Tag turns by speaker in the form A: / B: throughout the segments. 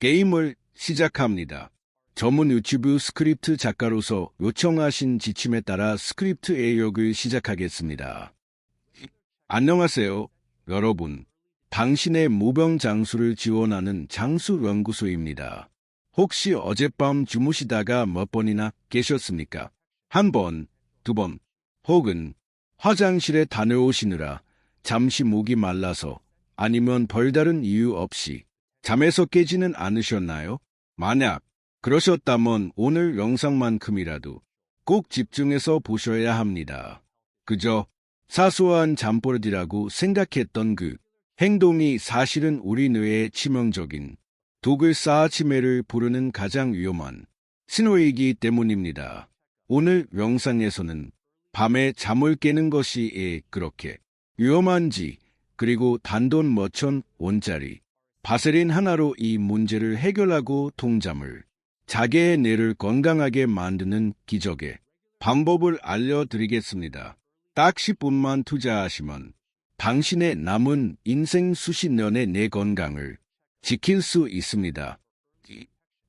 A: 게임을 시작합니다. 전문 유튜브 스크립트 작가로서 요청하신 지침에 따라 스크립트 애역을 시작하겠습니다. 안녕하세요, 여러분. 당신의 무병 장수를 지원하는 장수 연구소입니다. 혹시 어젯밤 주무시다가 몇 번이나 계셨습니까? 한 번, 두 번, 혹은 화장실에 다녀오시느라 잠시 목이 말라서 아니면 별다른 이유 없이 잠에서 깨지는 않으셨나요? 만약 그러셨다면 오늘 영상만큼이라도 꼭 집중해서 보셔야 합니다. 그저 사소한 잠버릇이라고 생각했던 그 행동이 사실은 우리 뇌의 치명적인 독을 쌓아 치매를 부르는 가장 위험한 신호이기 때문입니다. 오늘 영상에서는 밤에 잠을 깨는 것이 에 그렇게 위험한지 그리고 단돈 몇천 원짜리 바세린 하나로 이 문제를 해결하고 통잠을 자기의 뇌를 건강하게 만드는 기적의 방법을 알려드리겠습니다. 딱 10분만 투자하시면 당신의 남은 인생 수십 년의 내 건강을 지킬 수 있습니다.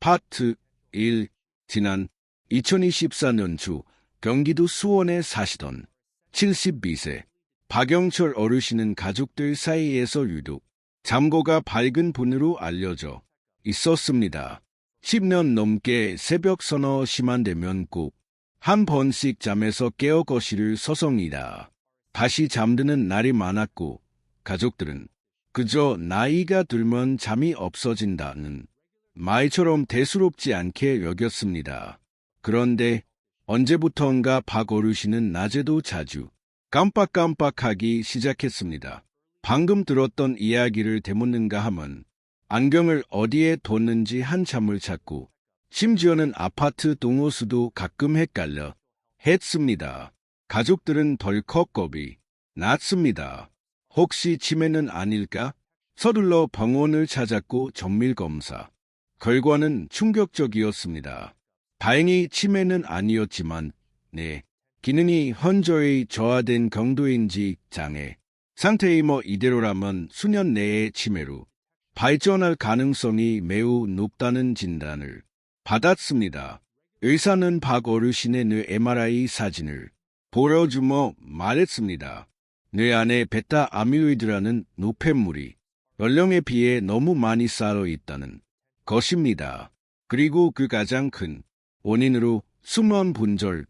A: 파트 1 지난 2024년 초 경기도 수원에 사시던 72세 박영철 어르신은 가족들 사이에서 유독 잠고가 밝은 분으로 알려져 있었습니다. 10년 넘게 새벽 서너 시만 되면 꼭 한 번씩 잠에서 깨어 거실을 서성이다. 다시 잠드는 날이 많았고 가족들은 그저 나이가 들면 잠이 없어진다는 말처럼 대수롭지 않게 여겼습니다. 그런데 언제부턴가 박 어르신은 낮에도 자주 깜빡깜빡하기 시작했습니다. 방금 들었던 이야기를 되묻는가 하면 안경을 어디에 뒀는지 한참을 찾고 심지어는 아파트 동호수도 가끔 헷갈려 했습니다. 가족들은 덜컥 겁이 났습니다. 혹시 치매는 아닐까? 서둘러 병원을 찾았고 정밀 검사. 결과는 충격적이었습니다. 다행히 치매는 아니었지만, 네, 기능이 현저히 저하된 경도인지 장애. 상태이 뭐 이대로라면 수년 내에 치매로 발전할 가능성이 매우 높다는 진단을 받았습니다. 의사는 박 어르신의 뇌 MRI 사진을 보여주며 말했습니다. 뇌 안에 베타 아밀로이드라는 노폐물이 연령에 비해 너무 많이 쌓여 있다는 것입니다. 그리고 그 가장 큰 원인으로 수면 분절,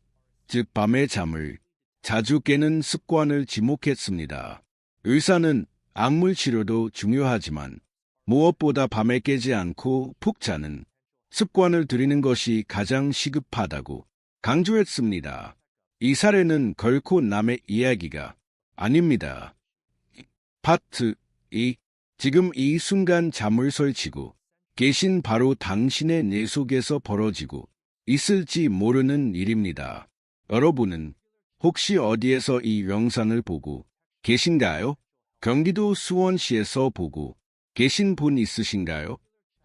A: 즉 밤에 잠을 자주 깨는 습관을 지목했습니다. 의사는 악물 치료도 중요하지만 무엇보다 밤에 깨지 않고 푹 자는 습관을 들이는 것이 가장 시급하다고 강조했습니다. 이 사례는 결코 남의 이야기가 아닙니다. 파트 2. 지금 이 순간 잠을 설치고 계신 바로 당신의 뇌 속에서 벌어지고 있을지 모르는 일입니다. 여러분은 혹시 어디에서 이 영상을 보고 계신가요? 경기도 수원시에서 보고 계신 분 있으신가요?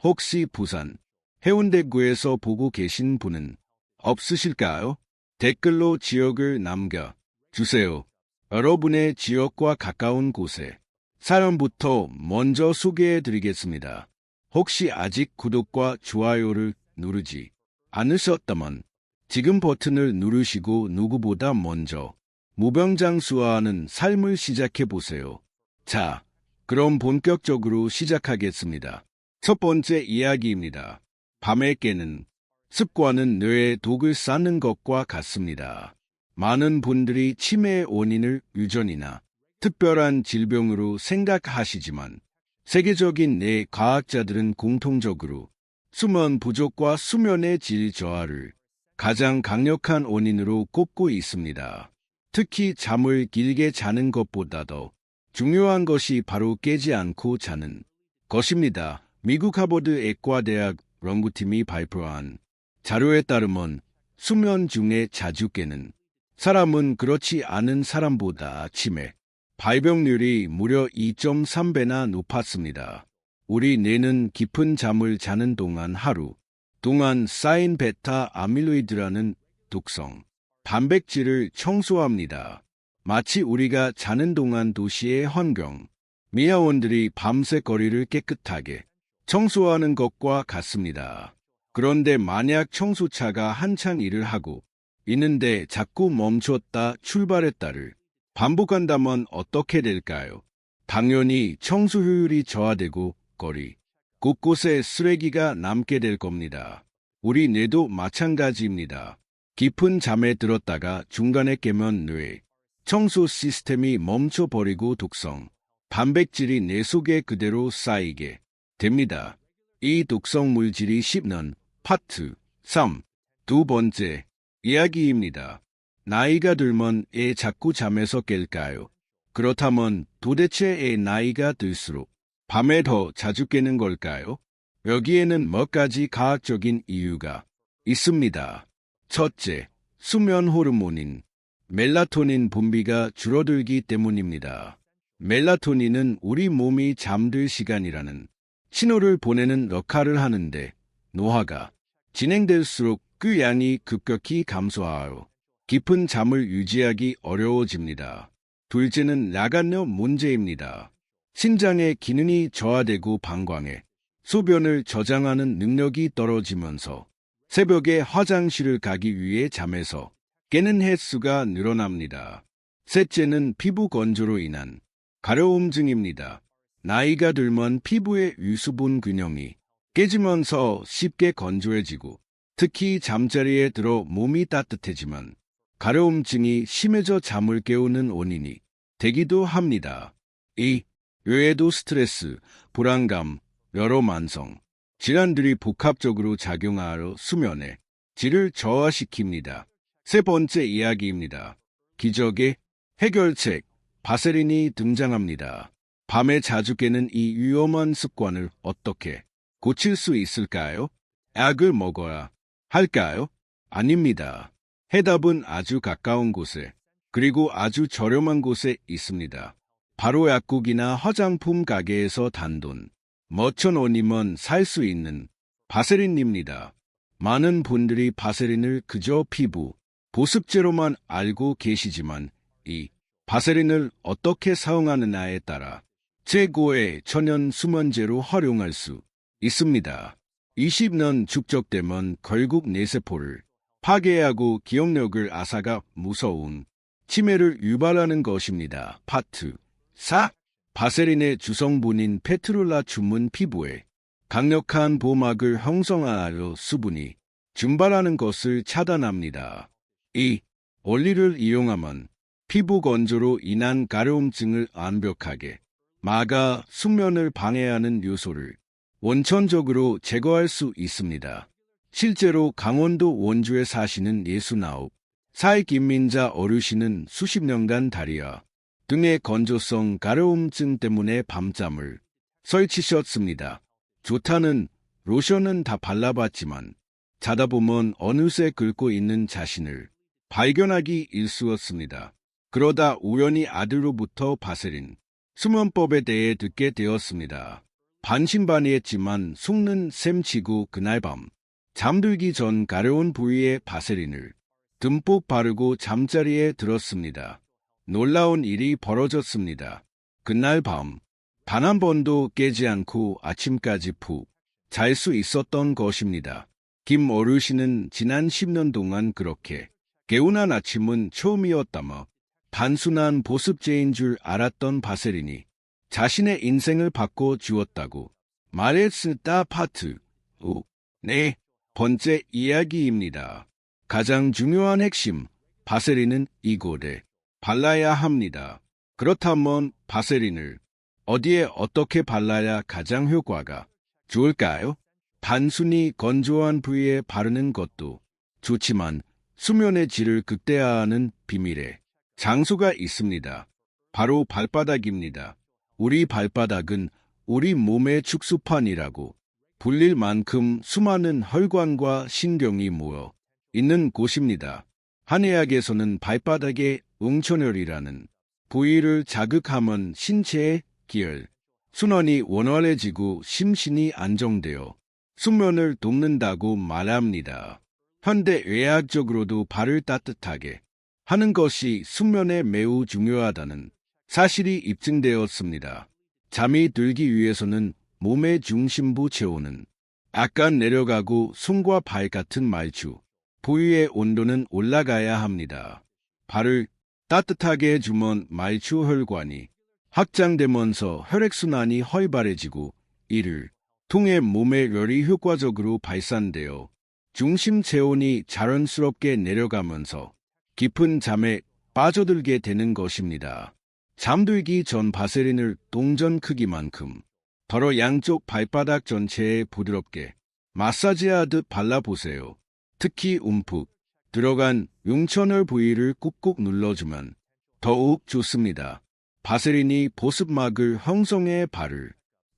A: 혹시 부산, 해운대구에서 보고 계신 분은 없으실까요? 댓글로 지역을 남겨 주세요. 여러분의 지역과 가까운 곳에 사연부터 먼저 소개해 드리겠습니다. 혹시 아직 구독과 좋아요를 누르지 않으셨다면 지금 버튼을 누르시고 누구보다 먼저 무병장수화하는 삶을 시작해 보세요. 자, 그럼 본격적으로 시작하겠습니다. 첫 번째 이야기입니다. 밤에 깨는 습관은 뇌에 독을 쌓는 것과 같습니다. 많은 분들이 치매의 원인을 유전이나 특별한 질병으로 생각하시지만 세계적인 뇌 과학자들은 공통적으로 수면 부족과 수면의 질 저하를 가장 강력한 원인으로 꼽고 있습니다. 특히 잠을 길게 자는 것보다도 중요한 것이 바로 깨지 않고 자는 것입니다. 미국 하버드 액과대학 연구팀이 발표한 자료에 따르면 수면 중에 자주 깨는 사람은 그렇지 않은 사람보다 치매, 발병률이 무려 2.3배나 높았습니다. 우리 뇌는 깊은 잠을 자는 동안 하루 동안 쌓인 베타 아밀로이드라는 독성, 단백질을 청소합니다. 마치 우리가 자는 동안 도시의 환경, 미아원들이 밤새 거리를 깨끗하게 청소하는 것과 같습니다. 그런데 만약 청소차가 한창 일을 하고 있는데 자꾸 멈췄다 출발했다를 반복한다면 어떻게 될까요? 당연히 청소 효율이 저하되고 거리 곳곳에 쓰레기가 남게 될 겁니다. 우리 뇌도 마찬가지입니다. 깊은 잠에 들었다가 중간에 깨면 뇌 청소 시스템이 멈춰버리고 독성, 단백질이 뇌 속에 그대로 쌓이게 됩니다. 이 독성 물질이 씹는 파트 3. 두 번째 이야기입니다. 나이가 들면 애 자꾸 잠에서 깰까요? 그렇다면 도대체 애 나이가 들수록 밤에 더 자주 깨는 걸까요? 여기에는 몇 가지 과학적인 이유가 있습니다. 첫째, 수면 호르몬인 멜라토닌 분비가 줄어들기 때문입니다. 멜라토닌은 우리 몸이 잠들 시간이라는 신호를 보내는 역할을 하는데 노화가 진행될수록 그 양이 급격히 감소하여 깊은 잠을 유지하기 어려워집니다. 둘째는 나간염 문제입니다. 신장의 기능이 저하되고 방광에 소변을 저장하는 능력이 떨어지면서 새벽에 화장실을 가기 위해 잠에서 깨는 횟수가 늘어납니다. 셋째는 피부 건조로 인한 가려움증입니다. 나이가 들면 피부의 유수분 균형이 깨지면서 쉽게 건조해지고 특히 잠자리에 들어 몸이 따뜻해지면 가려움증이 심해져 잠을 깨우는 원인이 되기도 합니다. 이 외에도 스트레스, 불안감, 여러 만성, 질환들이 복합적으로 작용하여 수면의 질을 저하시킵니다. 세 번째 이야기입니다. 기적의 해결책, 바세린이 등장합니다. 밤에 자주 깨는 이 위험한 습관을 어떻게 고칠 수 있을까요? 약을 먹어야 할까요? 아닙니다. 해답은 아주 가까운 곳에, 그리고 아주 저렴한 곳에 있습니다. 바로 약국이나 화장품 가게에서 단돈 원이면 살수 있는 바세린입니다. 많은 분들이 바세린을 그저 피부, 보습제로만 알고 계시지만 이 바세린을 어떻게 사용하느냐에 따라 최고의 천연 수면제로 활용할 수 있습니다. 20년 축적되면 결국 뇌세포를 파괴하고 기억력을 앗아가 무서운 치매를 유발하는 것입니다. 파트 4. 바세린의 주성분인 페트롤라 주문 피부에 강력한 보막을 형성하여 수분이 증발하는 것을 차단합니다. 2. 원리를 이용하면 피부 건조로 인한 가려움증을 완벽하게 막아 숙면을 방해하는 요소를 원천적으로 제거할 수 있습니다. 실제로 강원도 원주에 사시는 예수나홉 사회 김민자 어르신은 수십 년간 다리와 등의 건조성 가려움증 때문에 밤잠을 설치셨습니다. 좋다는 로션은 다 발라봤지만 자다 보면 어느새 긁고 있는 자신을 발견하기 일쑤였습니다. 그러다 우연히 아들로부터 바세린 수면법에 대해 듣게 되었습니다. 반신반의했지만 속는 셈치고 그날 밤 잠들기 전 가려운 부위에 바세린을 듬뿍 바르고 잠자리에 들었습니다. 놀라운 일이 벌어졌습니다. 그날 밤단한 번도 깨지 않고 아침까지 푹 잘 수 있었던 것입니다. 김 어르신은 지난 10년 동안 그렇게 개운한 아침은 처음이었다며 단순한 보습제인 줄 알았던 바세린이 자신의 인생을 바꿔 주었다고 말했을다 파트 5. 네 번째 이야기입니다. 가장 중요한 핵심 바세린은 이곳에 발라야 합니다. 그렇다면 바세린을 어디에 어떻게 발라야 가장 효과가 좋을까요? 단순히 건조한 부위에 바르는 것도 좋지만 수면의 질을 극대화하는 비밀의 장소가 있습니다. 바로 발바닥입니다. 우리 발바닥은 우리 몸의 축소판이라고 불릴 만큼 수많은 혈관과 신경이 모여 있는 곳입니다. 한의학에서는 발바닥의 웅천혈이라는 부위를 자극하면 신체의 기혈, 순환이 원활해지고 심신이 안정되어 수면을 돕는다고 말합니다. 현대 의학적으로도 발을 따뜻하게 하는 것이 숙면에 매우 중요하다는 사실이 입증되었습니다. 잠이 들기 위해서는 몸의 중심부 체온은 약간 내려가고 손과 발 같은 말추, 부위의 온도는 올라가야 합니다. 발을 따뜻하게 해주면 말추 혈관이 확장되면서 혈액순환이 활발해지고 이를 통해 몸의 열이 효과적으로 발산되어 중심 체온이 자연스럽게 내려가면서 깊은 잠에 빠져들게 되는 것입니다. 잠들기 전 바세린을 동전 크기만큼 더러 양쪽 발바닥 전체에 부드럽게 마사지하듯 발라보세요. 특히 움푹 들어간 융천을 부위를 꾹꾹 눌러주면 더욱 좋습니다. 바세린이 보습막을 형성해 발을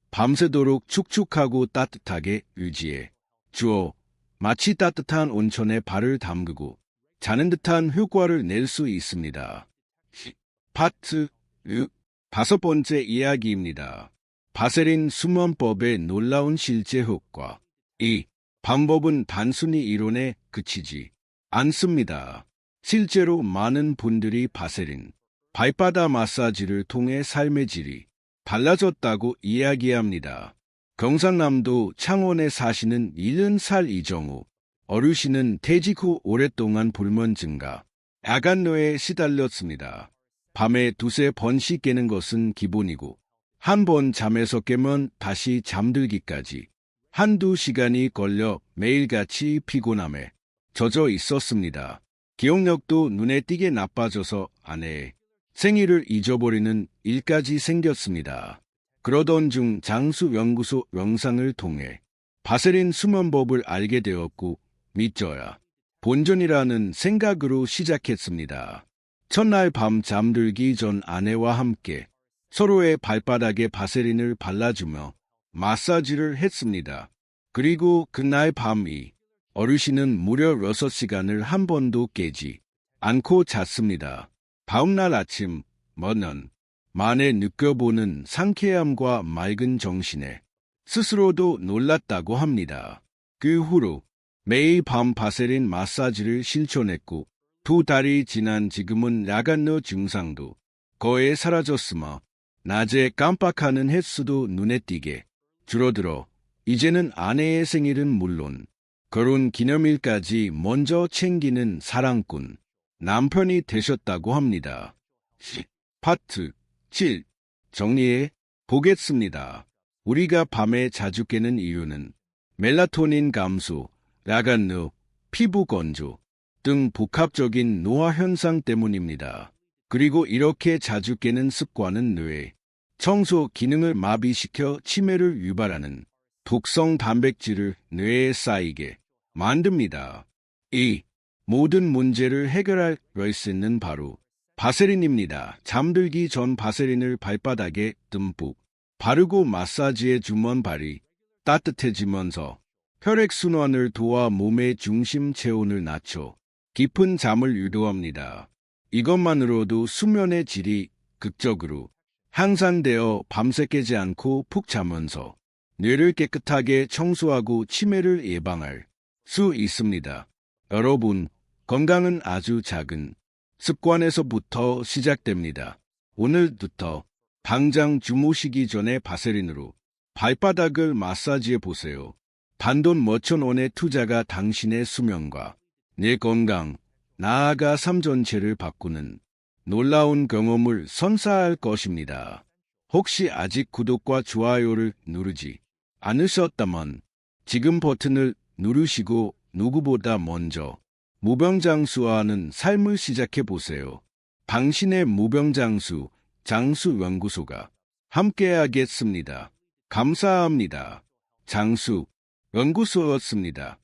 A: 밤새도록 축축하고 따뜻하게 유지해 주어 마치 따뜻한 온천에 발을 담그고 자는 듯한 효과를 낼 수 있습니다. 파트 6 다섯 번째 이야기입니다. 바세린 수면법의 놀라운 실제 효과. 이 방법은 단순히 이론에 그치지 않습니다. 실제로 많은 분들이 바세린, 발바닥 마사지를 통해 삶의 질이 달라졌다고 이야기합니다. 경상남도 창원에 사시는 70살 이정우 어르신은 퇴직 후 오랫동안 불면증과 야간노에 시달렸습니다. 밤에 두세 번씩 깨는 것은 기본이고 한 번 잠에서 깨면 다시 잠들기까지 한두 시간이 걸려 매일같이 피곤함에 젖어 있었습니다. 기억력도 눈에 띄게 나빠져서 아내의 생일을 잊어버리는 일까지 생겼습니다. 그러던 중 장수 연구소 영상을 통해 바세린 수면법을 알게 되었고 믿져야 본전이라는 생각으로 시작했습니다. 첫날 밤 잠들기 전 아내와 함께 서로의 발바닥에 바세린을 발라주며 마사지를 했습니다. 그리고 그날 밤이 어르신은 무려 6시간을 한 번도 깨지 않고 잤습니다. 다음날 아침 먼은 만에 느껴보는 상쾌함과 맑은 정신에 스스로도 놀랐다고 합니다. 그 후로 매일 밤 바세린 마사지를 실천했고 두 달이 지난 지금은 야간노 증상도 거의 사라졌으며 낮에 깜빡하는 횟수도 눈에 띄게 줄어들어 이제는 아내의 생일은 물론 결혼 기념일까지 먼저 챙기는 사랑꾼 남편이 되셨다고 합니다. 파트 7. 정리해 보겠습니다. 우리가 밤에 자주 깨는 이유는 멜라토닌 감소, 야간노, 피부 건조 등 복합적인 노화 현상 때문입니다. 그리고 이렇게 자주 깨는 습관은 뇌, 청소 기능을 마비시켜 치매를 유발하는 독성 단백질을 뇌에 쌓이게 만듭니다. 이 모든 문제를 해결할 열쇠는 바로 바세린입니다. 잠들기 전 바세린을 발바닥에 듬뿍 바르고 마사지해 주면 발이 따뜻해지면서 혈액순환을 도와 몸의 중심 체온을 낮춰 깊은 잠을 유도합니다. 이것만으로도 수면의 질이 극적으로 향상되어 밤새 깨지 않고 푹 자면서 뇌를 깨끗하게 청소하고 치매를 예방할 수 있습니다. 여러분, 건강은 아주 작은 습관에서부터 시작됩니다. 오늘부터 당장 주무시기 전에 바세린으로 발바닥을 마사지해 보세요. 단돈 몇천 원의 투자가 당신의 수면과 내 건강, 나아가 삶 전체를 바꾸는 놀라운 경험을 선사할 것입니다. 혹시 아직 구독과 좋아요를 누르지 않으셨다면 지금 버튼을 누르시고 누구보다 먼저 무병장수하는 삶을 시작해 보세요. 당신의 무병장수 장수 연구소가 함께하겠습니다. 감사합니다. 장수 연구소였습니다.